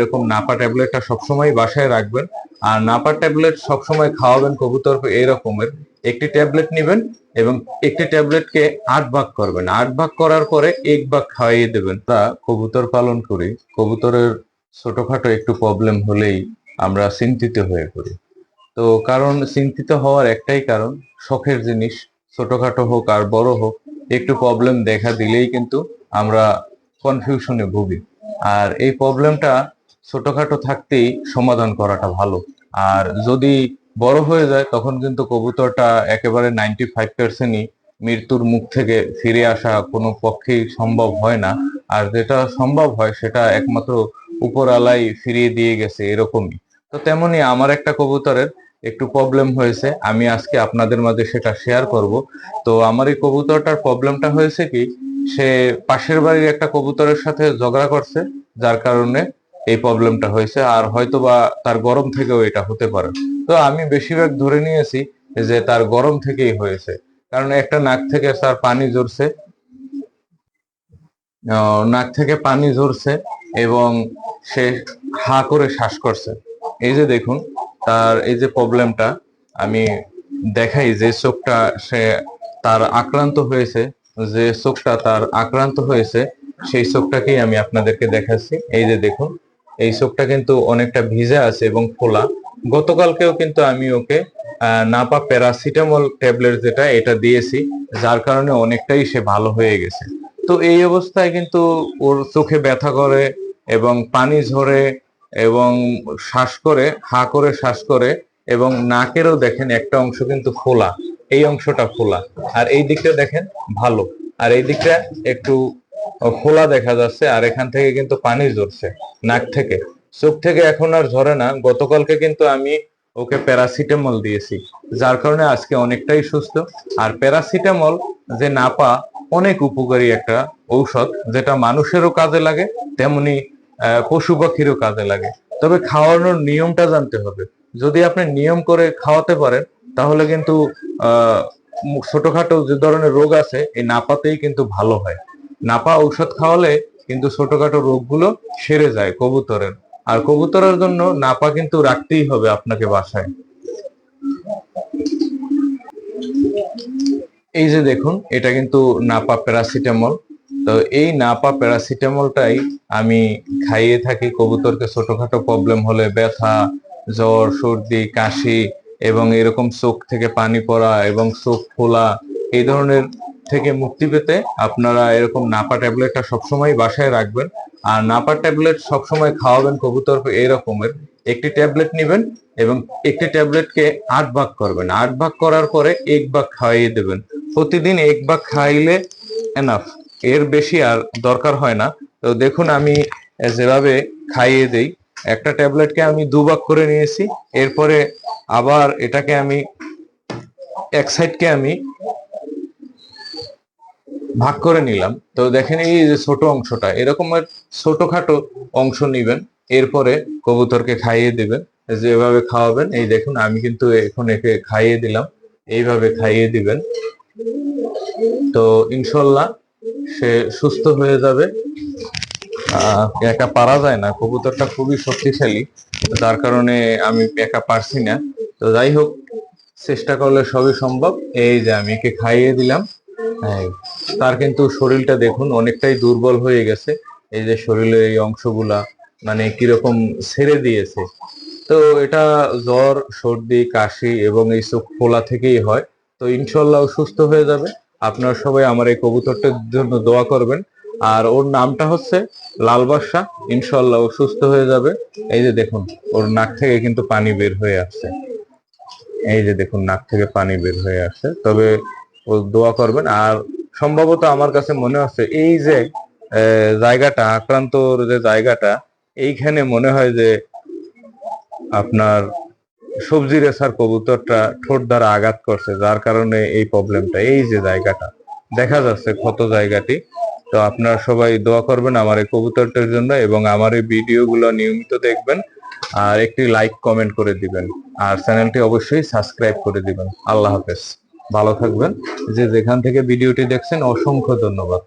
এরকম নাপা ট্যাবলেটটা সবসময় বাসায় রাখবেন। আর নাপা ট্যাবলেট সবসময় খাওয়াবেন কবুতর এই রকমের একটি ট্যাবলেট নেবেন এবং একটি ট্যাবলেটকে আট ভাগ করবেন। আট ভাগ করার পরে এক ভাগ খাওয়াইয়ে দেবেন। তা কবুতর পালন করি। কবুতরের ছোটখাটো একটু প্রবলেম হলেই আমরা চিন্তিত হয়ে পড়ি। তো কারণ চিন্তিত হওয়ার একটাই কারণ, শখের জিনিস। ছোটখাটো হোক আর বড় হোক, একটু প্রবলেম দেখা দিলেই কিন্তু আমরা কনফিউশনে ভুগি। আর এই প্রবলেমটা ছোটখাটো থাকতেই সমাধান করাটা ভালো। আর যদি বড় হয়ে যায়, তখন কিন্তু কবুতরটা একেবারে নাইনটি ফাইভ পার্সেন্টই মৃত্যুর মুখ থেকে ফিরে আসা কোনো পক্ষেই সম্ভব হয় না। আর যেটা সম্ভব হয়, সেটা একমাত্র উপর আলাই ফিরিয়ে দিয়ে গেছে এরকমই। তো তেমনি আমার একটা কবুতরের একটু প্রবলেম হয়েছে, আমি আজকে আপনাদের মাঝে সেটা শেয়ার করব। তো আমার এই কবুতরটার প্রবলেমটা হয়েছে কি, সে পাশের বাড়ির একটা কবুতরের সাথে ঝগড়া করছে, যার কারণে এই প্রবলেমটা হয়েছে আর হয়তো বা তার গরম থেকেও এটা হতে পারে। তো আমি বেশিরভাগ ধরে নিয়েছি যে তার গরম থেকেই হয়েছে। কারণ একটা নাক থেকে তার পানি ঝরছে নাক থেকে পানি ঝরছে এবং সে হা করে শ্বাস করছে। এই যে দেখুন, তার এই যে প্রবলেমটা আমি দেখাই যে চোখটা সে তার আক্রান্ত হয়েছে, যে চোখটা তার আক্রান্ত হয়েছে, সেই চোখটাকেই আমি আপনাদেরকে দেখাচ্ছি। এই যে দেখুন এই চোখটা কিন্তু অনেকটা ভিজে আছে এবং ফোলা। গতকালকেও কিন্তু আমি ওকে নাপা প্যারাসিটামল ট্যাবলেট যেটা, এটা দিয়েছি, যার কারণে অনেকটাই সে ভালো হয়ে গেছে। তো এই অবস্থায় কিন্তু ওর চোখে ব্যথা করে এবং পানি ঝরে এবং শ্বাস করে, হা করে শ্বাস করে এবং নাকেরও দেখেন একটা অংশ কিন্তু ফোলা, এই অংশটা ফোলা। আর এই দিকটা দেখেন ভালো। আর এই দিকটা একটু খোলা দেখা যাচ্ছে আর এখান থেকে কিন্তু পানি ঝরছে, নাক থেকে। চোখ থেকে এখন আর ঝরে না। গতকালকে কিন্তু আমি ওকে প্যারাসিটামল দিয়েছি, যার কারণে আজকে অনেকটাই সুস্থ। আর প্যারাসিটামল যে নাপা, অনেক উপকারী একটা ঔষধ, যেটা মানুষেরও কাজে লাগে, তেমনি পশু পাখিরও কাজে লাগে। তবে খাওয়ানোর নিয়মটা জানতে হবে। যদি আপনি নিয়ম করে খাওয়াতে পারেন, তাহলে কিন্তু, আহ, ছোটখাটো যে ধরনের রোগ আছে, এই নাপাতেই কিন্তু ভালো হয়। নাপা ঔষধ খাওয়ালে কিন্তু ছোটখাটো রোগগুলো সেরে যায় কবুতরের। আর কবুতরের জন্য নাপা কিন্তু রাখতেই হবে আপনাকে বাসায়। এই যে দেখুন, এটা কিন্তু নাপা প্যারাসিটামল। তো এই নাপা প্যারাসিটামলটাই আমি খাইয়ে থাকি কবুতরকে ছোটখাটো প্রবলেম হলে ব্যথা, জ্বর, সর্দি, কাশি এবং এরকম চোখ থেকে পানি পড়া এবং চোখ ফোলা, এই ধরনের থেকে মুক্তি পেতে আপনারা এরকম নাপা ট্যাবলেটটা সবসময় বাসায় রাখবেন। আর নাপা ট্যাবলেট সবসময় খাওয়াবেন কবুতর, এই রকমের। একটি ট্যাবলেট নেবেন এবং একটি ট্যাবলেটকে আট ভাগ করবেন। আট ভাগ করার পরে এক ভাগ খাইয়ে দেবেন। প্রতিদিন এক ভাগ খাইলে এনাফ এর বেশি আর দরকার হয় না। তো দেখুন, আমি যেভাবে খাইয়ে দেই, একটা ট্যাবলেটকে আমি দুভাগ করে নিয়েছি। এরপরে আবার এটাকে আমি, এক সাইডকে আমি ভাগ করে নিলাম। তো দেখেন এই যে ছোট অংশটা, এরকমের ছোটখাটো অংশ নিবেন, এরপরে কবুতরকে খাইয়ে দিবেন। যেভাবে খাওয়াবেন, এই দেখুন আমি কিন্তু এখন একে খাইয়ে দিলাম, এইভাবে খাইয়ে দিবেন। তো ইনশাল্লাহ সে সুস্থ হয়ে যাবে। একা পারা যায় না, কবুতরটা খুবই শক্তিশালী, যার কারণে আমি একা পারছি না। তো যাই হোক, চেষ্টা করলে সবই সম্ভব। এই যে আমি একে খাইয়ে দিলাম। তার কিন্তু শরীরটা দেখুন অনেকটাই দুর্বল হয়ে গেছে। এই যে শরীরের এই অংশগুলা মানে কীরকম ছেড়ে দিয়েছে। তো এটা জ্বর, সর্দি, কাশি এবং এই চোখ ফোলা থেকেই হয়। তো ইনশাল্লাহ সুস্থ হয়ে যাবে। আপনারা সবাই আমার এই কবুতরটার জন্য দোয়া করবেন। আর ওর নামটা হচ্ছে লাল বাদশা ইনশাল্লাহ সুস্থ হয়ে যাবে। এই যে দেখুন, ওর নাক থেকে কিন্তু পানি বের হয়ে আসছে। এই যে দেখুন, নাক থেকে পানি বের হয়ে আসছে। তবে দোয়া করবেন। আর সম্ভবত আমার কাছে মনে হচ্ছে এই যে জায়গাটা, আক্রান্তর যে জায়গাটা, এইখানে মনে হয় যে আপনার সবজি রেসার কবুতরটা ঠোঁট দ্বারা আঘাত করছে, যার কারণে এই প্রবলেমটা, এই যে জায়গাটা। দেখা যাচ্ছে ক্ষত জায়গাটি। তো আপনারা সবাই দোয়া করবেন আমার এই কবুতরটার জন্য এবং আমার এই ভিডিওগুলো নিয়মিত দেখবেন আর একটি লাইক কমেন্ট করে দিবেন। আর চ্যানেলটি অবশ্যই সাবস্ক্রাইব করে দিবেন। আল্লাহ হাফেজ। ভালো থাকবেন। যে যেখান থেকে ভিডিওটি দেখছেন অসংখ্য ধন্যবাদ।